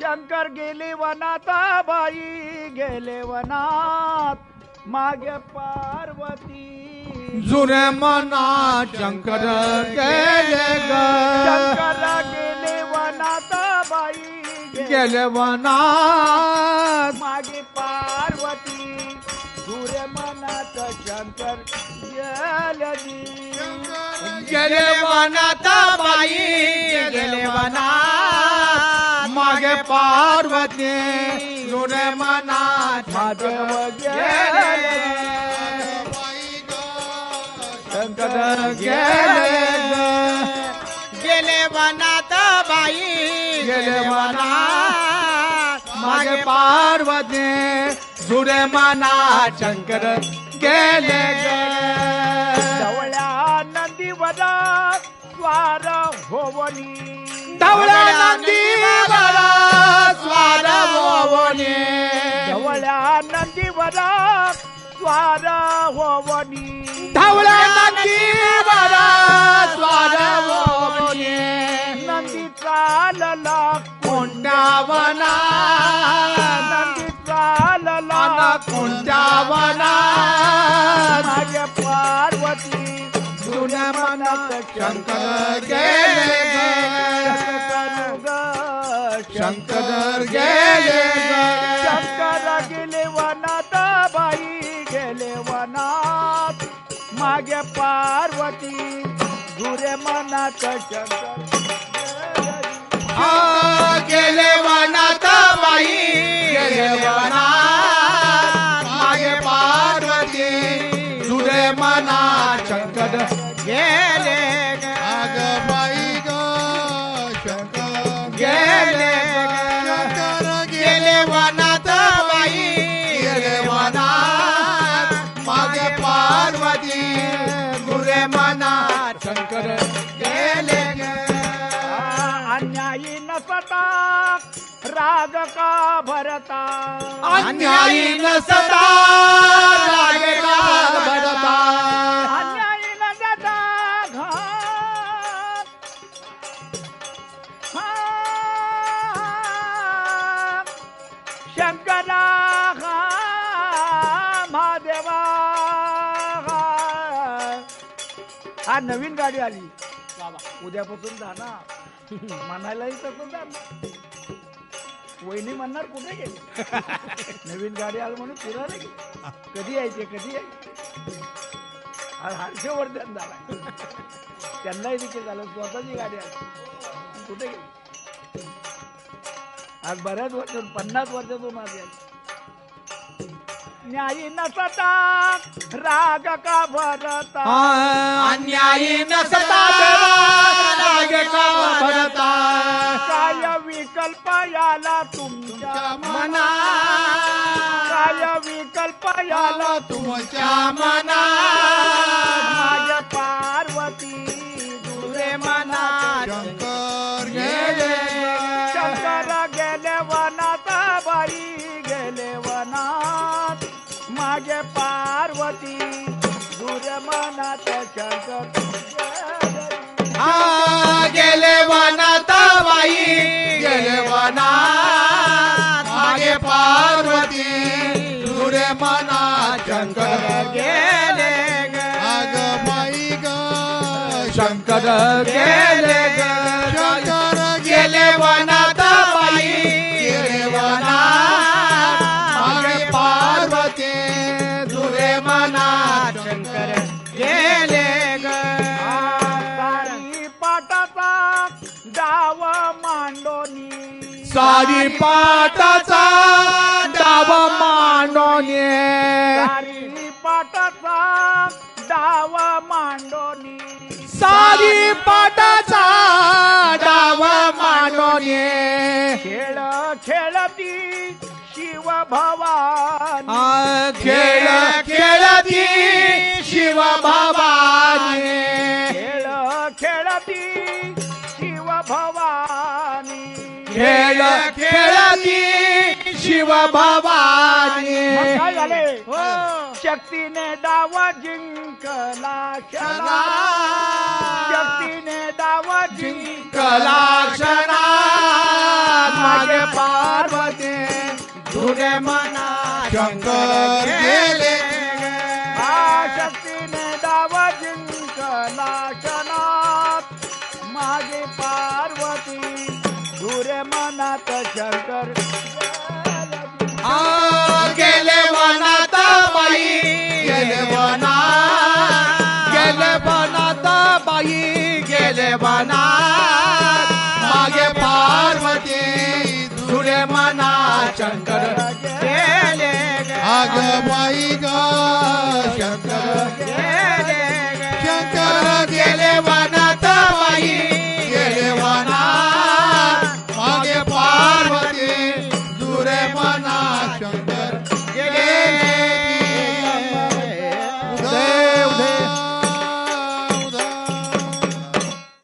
शंकर गेले वनात बाई गेले वनात. मागे पार्वती जुने मना शंकर गेले ग. शंकर गेले वनात बाई गेले वनात. मागे पार्वती. सूर्य मनात शंकर गेली गेले वनात बाई गेले वनात. मागे पार्वती जुने मना महादेव गेले. शंकर गेले ग गेले वनात बाई गेले वनात मागे पार्वती जुडे मना शंकर गेले. ग जवळ्या नंदीवर स्वार होवनी. धवळ्या स्वार होवने जवळ्या नंदीवर स्वार होवनी धवळ्या नंदीवर स्वार होवने नंदी चालला कोणत्या वना नंदी चालला कोणत्या वना माझ्या पार्वती जुन्या मनात शंकर गेले. शंकर गेले ग. शंकर गेले वनात बाई गेले वनात मागे पार्वती धुरे मनात शंकर गेले वनात बाई गेले वनात मागे पार्वती जुडे मना शंकर. गेले अन्यायी नसता राग का भरता? अन्यायी नसता रागे का भरता? अन्यायी नसता घात. हा. शंकरा महादेवा हा. हा नवीन गाडी आली. उद्यापासून जाणार. म्हणायलाही वहिनी म्हणणार कुठे गेली? नवीन गाडी आली म्हणून फिरायला गेली. कधी यायचे कधी यायचे? आज हर्षवर्धन झाला. त्यांनाही देखील झालं स्वतःची गाडी आली. कुठे गेली? आज बऱ्याच वर्षातून पन्नास वर्षातून आज यायची. न्यायी नसता राग का भरता अन्यायी नसता विकल्प याला तुमच्या मना काय विकल्प याला तुमच्या मना माझ्या पार्वती तुरे मना शंकर गेले. शंकर गेले वनात बाई गेले वनात. मागे पार्वती दूर मनात शंकर गेले. आ शंकर गेले ग. गेले वनात बाई गेले वनात मागे पार्वती तुरे मना शंकर गेले ग. सारी पाटाचा डाव मांडोनी सारी पाटाचा डाव मांडोने पाटाचा डाव मांडोने खेळ खेळती शिव भवानी आ, खेळ खेळती शिव भवानी खेळ खेळती शिव भवानी खेळ खेळती शिव भवानी मग काय झाले? शक्तीने दावा जिंकला क्षणा. शक्तीने दावा जिंकला कला क्षणा पार्वते धुरे मना शंकर गेले आ शक्तीने दावा जिंकला क्षणात माझे पार्वती धुरे मनात शंकर. गेले मना वनात मागे पार्वती सुरे मना शंकर गेले बाई ग शंकर.